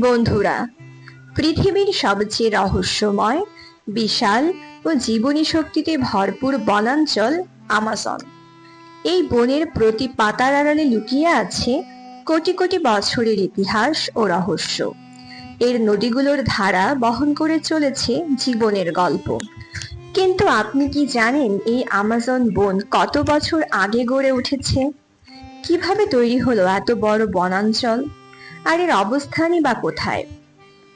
বন্ধুরা, পৃথিবীর সবচেয়ে রহস্যময়, বিশাল ও জীবনী শক্তিতে ভরপুর বনাঞ্চল আমাজন। এই বনের প্রতি পাতার আড়ালে লুকিয়ে আছে কোটি কোটি বছরের ইতিহাস ও রহস্য। এর নদীগুলোর ধারা বহন করে চলেছে জীবনের গল্প। কিন্তু আপনি কি জানেন এই আমাজন বন কত বছর আগে গড়ে উঠেছে? কীভাবে তৈরি হলো এত বড় বনাঞ্চল? আর এর অবস্থানই বা কোথায়?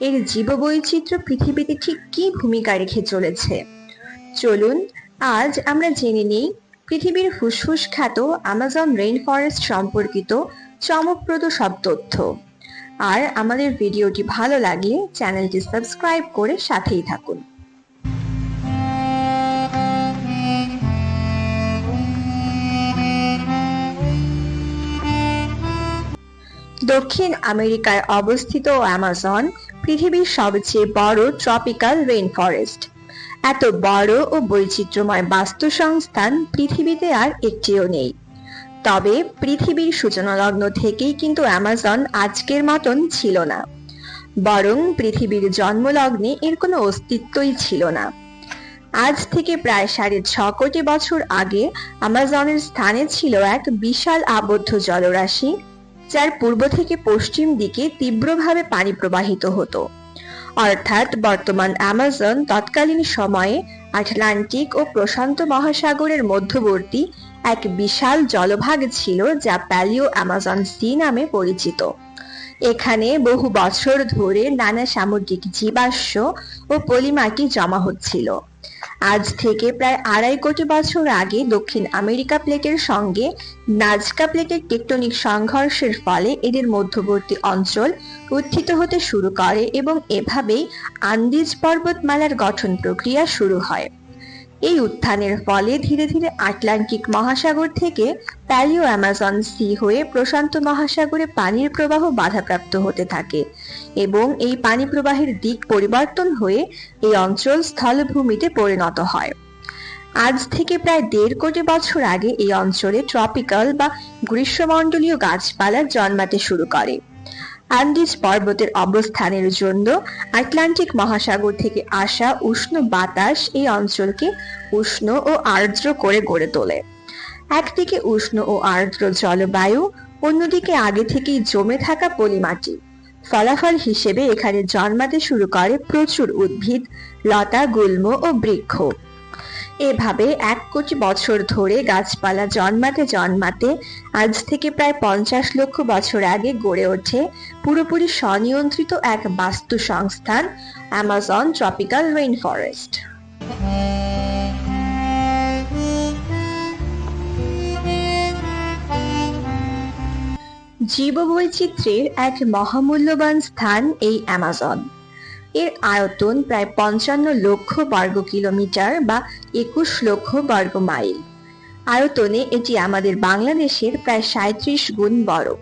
এর জীববৈচিত্র্য পৃথিবীতে ঠিক কি ভূমিকা রেখে চলেছে? চলুন, আজ আমরা জেনে নিই পৃথিবীর ফুসফুস খ্যাত আমাজন রেইন ফরেস্ট সম্পর্কিত চমকপ্রদ সব তথ্য। আর আমাদের ভিডিওটি ভালো লাগলে চ্যানেলটি সাবস্ক্রাইব করে সাথেই থাকুন। দক্ষিণ আমেরিকায় অবস্থিত অ্যামাজন, পৃথিবীর সবচেয়ে বড় ট্রপিক্যাল রেইন ফরেস্ট এত বড় ও বৈচিত্র্যময় বাস্তু সংস্থান পৃথিবীতে আর একটিও নেই। তবে পৃথিবীর সূচনা লগ্ন থেকেই কিন্তু অ্যামাজন আজকের মতন ছিল না। বরং পৃথিবীর জন্মলগ্নে এর কোনো অস্তিত্বই ছিল না। আজ থেকে প্রায় সাড়ে ছ কোটি বছর আগে আমাজনের স্থানে ছিল এক বিশাল আবদ্ধ জলরাশি যার পূর্ব থেকে পশ্চিম দিকে তীব্রভাবে পানি প্রবাহিত হতো। অর্থাৎ বর্তমান অ্যামাজন তৎকালীন সময়ে আটলান্টিক ও প্রশান্ত মহাসাগরের মধ্যবর্তী এক বিশাল জলভাগ ছিল যা প্যালিও অ্যামাজন সি নামে পরিচিত। এখানে বহু বছর ধরে নানা সামুদ্রিক জীবাশ্ম ও পলিমাটি জমা হচ্ছিল। আজ থেকে প্রায় আড়াই কোটি বছর আগে দক্ষিণ আমেরিকা প্লেটের সঙ্গে নাজকা প্লেটের টেকটনিক সংঘর্ষের ফলে এদের মধ্যবর্তী অঞ্চল উত্থিত হতে শুরু করে এবং এভাবেই আন্দিজ পর্বতমালার গঠন প্রক্রিয়া শুরু হয়। এই উত্থানের ফলে ধীরে ধীরে আটলান্টিক মহাসাগর থেকে প্যালিও অ্যামাজন সি হয়ে প্রশান্ত মহাসাগরে পানির প্রবাহ বাধাপ্রাপ্ত হতে থাকে এবং এই পানি প্রবাহের দিক পরিবর্তন হয়ে এই অঞ্চল স্থলভূমিতে পরিণত হয়। আজ থেকে প্রায় দেড় কোটি বছর আগে এই অঞ্চলে ট্রপিক্যাল বা গ্রীষ্মমণ্ডলীয় গাছপালা জন্মাতে শুরু করে। আন্দিজ পর্বতের অবস্থানের জন্য আটলান্টিক মহাসাগর থেকে আসা উষ্ণ বাতাস এই অঞ্চলকে উষ্ণ ও আর্দ্র করে গড়ে তোলে। একদিকে উষ্ণ ও আর্দ্র জলবায়ু, অন্যদিকে আগে থেকেই জমে থাকা পলিমাটি। ফলাফল হিসেবে এখানে জন্মাতে শুরু করে প্রচুর উদ্ভিদ, লতা, গুল্ম ও বৃক্ষ। এভাবে এক কোটি বছর ধরে গাছপালা জন্মাতে জন্মাতে আজ থেকে প্রায় পঞ্চাশ লক্ষ বছর আগে গড়ে ওঠে পুরোপুরি স্বনিয়ন্ত্রিত এক বাস্তু সংস্থান অ্যামাজন ট্রপিক্যাল রেইন ফরেস্ট জীববৈচিত্র্যের এক মহামূল্যবান স্থান এই অ্যামাজন এর আয়তন প্রায় পঞ্চান্ন লক্ষ বর্গ কিলোমিটার বা একুশ লক্ষ বর্গ মাইল। আয়তনে এটি আমাদের বাংলাদেশের প্রায় সাঁত্রিশ গুণ বড়।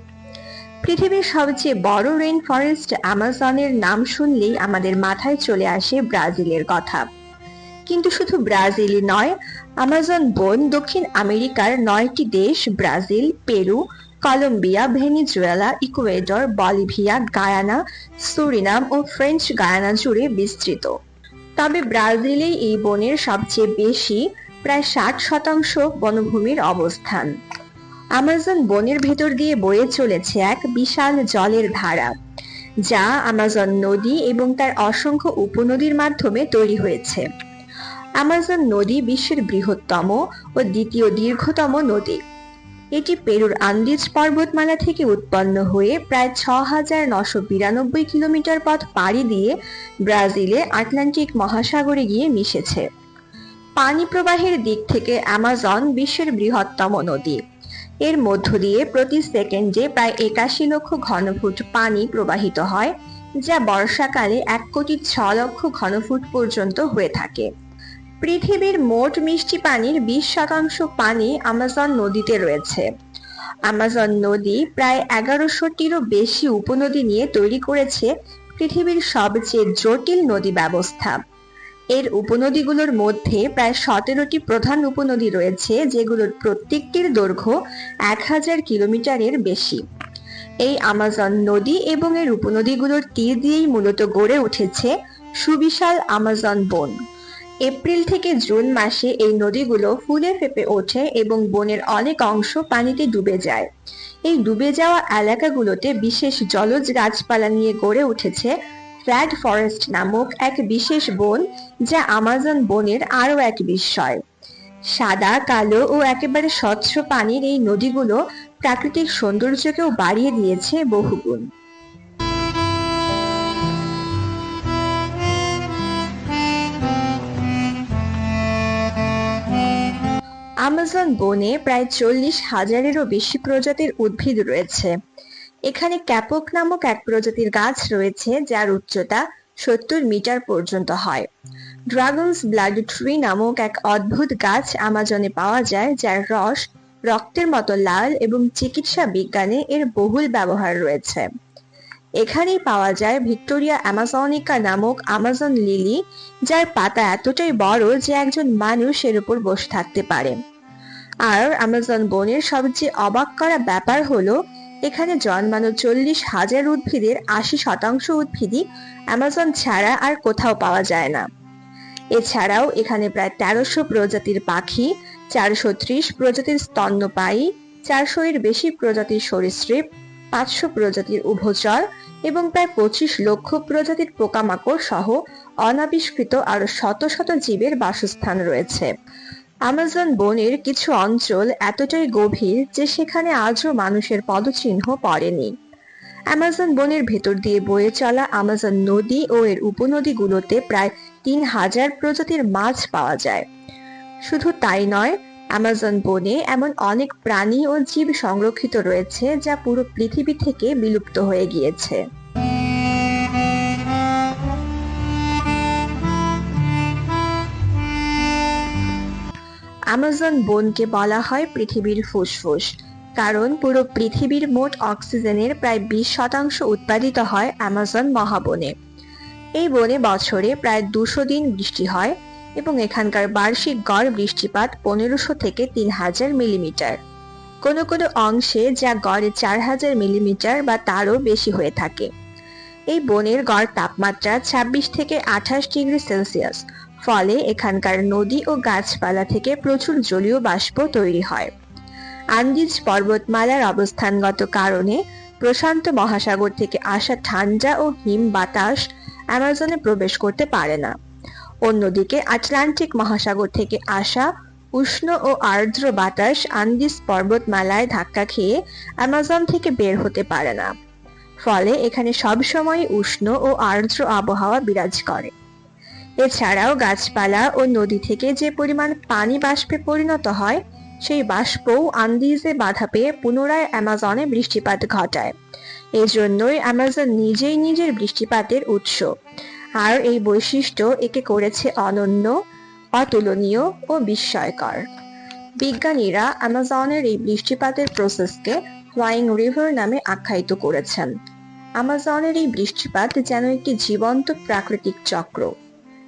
পৃথিবীর সবচেয়ে বড় রেইন ফরেস্ট আমাজনের নাম শুনলেই আমাদের মাথায় চলে আসে ব্রাজিলের কথা। কিন্তু শুধু ব্রাজিলই নয়, আমাজন বন দক্ষিণ আমেরিকার নয়টি দেশ, Brazil, Peru Colombia Venezuela Ecuador Bolivia Guyana Suriname ও ফ্রেঞ্চ গায়ানা জুড়ে বিস্তৃত। তবে ব্রাজিলেই এই বনের সবচেয়ে বেশি, প্রায় ষাট শতাংশ বনভূমির অবস্থান। আমাজন বনের ভেতর দিয়ে বয়ে চলেছে এক বিশাল জলের ধারা, যা আমাজন নদী এবং তার অসংখ্য উপনদীর মাধ্যমে তৈরি হয়েছে। আমাজন নদী বিশ্বের বৃহত্তম ও দ্বিতীয় দীর্ঘতম নদী। এটি পেরুর আন্দিজ পর্বতমালা থেকে উৎপন্ন হয়ে প্রায় ছ হাজার নশো বিরানব্বই কিলোমিটার পথ পাড়ি দিয়ে ব্রাজিলে আটলান্টিক মহাসাগরে গিয়ে মিশেছে। পানি প্রবাহের দিক থেকে অ্যামাজন বিশ্বের বৃহত্তম নদী। এর মধ্য দিয়ে প্রতি সেকেন্ডে প্রায় একাশি লক্ষ ঘনফুট পানি প্রবাহিত হয়, যা বর্ষাকালে এক কোটি ছ লক্ষ ঘনফুট পর্যন্ত হয়ে থাকে। পৃথিবীর মোট মিষ্টি পানির বিশ শতাংশ পানি আমাজন নদীতে রয়েছে। আমাজন নদী প্রায় এগারোশোটিরও বেশি উপনদী নিয়ে তৈরি করেছে পৃথিবীর সবচেয়ে জটিল নদী ব্যবস্থা। এর উপনদীগুলোর মধ্যে প্রায় সতেরোটি প্রধান উপনদী রয়েছে, যেগুলোর প্রত্যেকটির দৈর্ঘ্য এক হাজার কিলোমিটারের বেশি। এই আমাজন নদী এবং এর উপনদীগুলোর তীর দিয়েই মূলত গড়ে উঠেছে সুবিশাল আমাজন বন। এপ্রিল থেকে জুন মাসে এই নদীগুলো ফুলে ফেপে ওঠে এবং বনের অনেক অংশ পানিতে ডুবে যায়। এই ডুবে যাওয়া এলাকাগুলোতে বিশেষ জলজ গাছপালা নিয়ে গড়ে উঠেছে ফ্ল্যাট ফরেস্ট নামক এক বিশেষ বন যা আমাজন বনের আরও এক বিস্ময়। সাদা, কালো ও একেবারে স্বচ্ছ পানির এই নদীগুলো প্রাকৃতিক সৌন্দর্যকেও বাড়িয়ে দিয়েছে বহুগুণ। আমাজন বনে প্রায় চল্লিশ হাজারেরও বেশি প্রজাতির উদ্ভিদ রয়েছে। এখানে ক্যাপক নামক এক প্রজাতির গাছ রয়েছে যার উচ্চতা সত্তর মিটার পর্যন্ত হয়। ড্রাগনস ব্লাড ট্রি নামক এক অদ্ভুত গাছ আমাজনে পাওয়া যায়, যার রস রক্তের মতো লাল এবং চিকিৎসা বিজ্ঞানে এর বহুল ব্যবহার রয়েছে। এখানেই পাওয়া যায় ভিক্টোরিয়া অ্যামাজনিকা নামক আমাজন লিলি যার পাতা এতটাই বড় যে একজন মানুষ এর উপর বসে থাকতে পারে। আর আমাজন বনের সবচেয়ে অবাক করা ব্যাপার হলো, এখানে জন্মানো চল্লিশ হাজার উদ্ভিদের আশি শতাংশ উদ্ভিদই অ্যামাজন ছাড়া আর কোথাও পাওয়া যায় না। এছাড়াও এখানে প্রায় তেরোশো প্রজাতির পাখি, চারশো ত্রিশ প্রজাতির স্তন্যপায়ী, চারশো এর বেশি প্রজাতির সরীসৃপ, পাঁচশো প্রজাতির উভচর এবং প্রায় পঁচিশ লক্ষ প্রজাতির পোকামাকড় সহ অনাবিষ্কৃত আরও শত শত জীবের বাসস্থান রয়েছে। আমাজন বনের কিছু অঞ্চল এতটাই গভীর যে সেখানে আজও মানুষের পদচিহ্ন পড়েনি। অ্যামাজন বনের ভেতর দিয়ে বয়ে চলা আমাজন নদী ও এর উপনদীগুলোতে প্রায় তিন হাজার প্রজাতির মাছ পাওয়া যায়। শুধু তাই নয়, অ্যামাজন বনে এমন অনেক প্রাণী ও জীব সংরক্ষিত রয়েছে যা পুরো পৃথিবী থেকে বিলুপ্ত হয়ে গিয়েছে। অ্যামাজন বনকে বলা হয় পৃথিবীর ফুসফুস, কারণ পুরো পৃথিবীর মোট অক্সিজেনের প্রায় বিশ শতাংশ উৎপাদিত হয় অ্যামাজন মহাবনে। এই বনে বছরে প্রায় দুশো দিন বৃষ্টি হয় এবং এখানকার বার্ষিক গড় বৃষ্টিপাত পনেরোশো থেকে তিন হাজার মিলিমিটার। কোনো কোনো অংশে যা গড়ে চার হাজার মিলিমিটার বা তারও বেশি হয়ে থাকে। এই বনের গড় তাপমাত্রা ২৬ থেকে আঠাশ ডিগ্রি সেলসিয়াস ফলে এখানকার নদী ও গাছপালা থেকে প্রচুর জলীয় বাষ্প তৈরি হয়। আন্দিজ পর্বতমালার অবস্থানগত কারণে প্রশান্ত মহাসাগর থেকে আসা ঠান্ডা ও হিম বাতাস অ্যামাজনে প্রবেশ করতে পারে না। অন্যদিকে আটলান্টিক মহাসাগর থেকে আসা উষ্ণ ও আর্দ্র বাতাস আন্দিস পর্বতমালায় ধাক্কা খেয়ে অ্যামাজন থেকে বের হতে পারে না। ফলে এখানে সবসময় উষ্ণ ও আর্দ্র আবহাওয়া বিরাজ করে। এছাড়াও গাছপালা ও নদী থেকে যে পরিমাণ পানি বাষ্পে পরিণত হয়, সেই বাষ্পও আন্দিজে বাধা পেয়ে পুনরায় অ্যামাজনে বৃষ্টিপাত ঘটায়। এজন্যই অ্যামাজন নিজেই নিজের বৃষ্টিপাতের উৎস। আর এই বৈশিষ্ট্য একে করেছে অনন্য, অতুলনীয় ও বিস্ময়কর। বিজ্ঞানীরা অ্যামাজনের এই বৃষ্টিপাতের প্রসেসকে ফ্লাইং রিভার নামে আখ্যায়িত করেছেন। আমাজনের এই বৃষ্টিপাত যেন একটি জীবন্ত প্রাকৃতিক চক্র।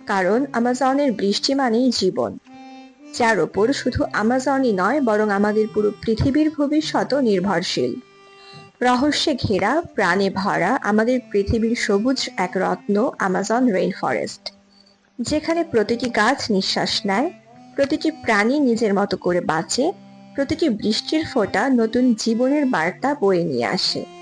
কারণ আমাজনের বৃষ্টি মানেই জীবন। যার ওপর শুধু আমাজনই নয়, বরং আমাদের পুরো পৃথিবীর ভবিষ্যৎও নির্ভরশীল। রহস্যে ঘেরা, প্রাণে ভরা, আমাদের পৃথিবীর সবুজ এক রত্ন, আমাজন রেইন ফরেস্ট। যেখানে প্রতিটি গাছ নিঃশ্বাস নেয়, প্রতিটি প্রাণী নিজের মতো করে বাঁচে, প্রতিটি বৃষ্টির ফোঁটা নতুন জীবনের বার্তা বয়ে নিয়ে আসে।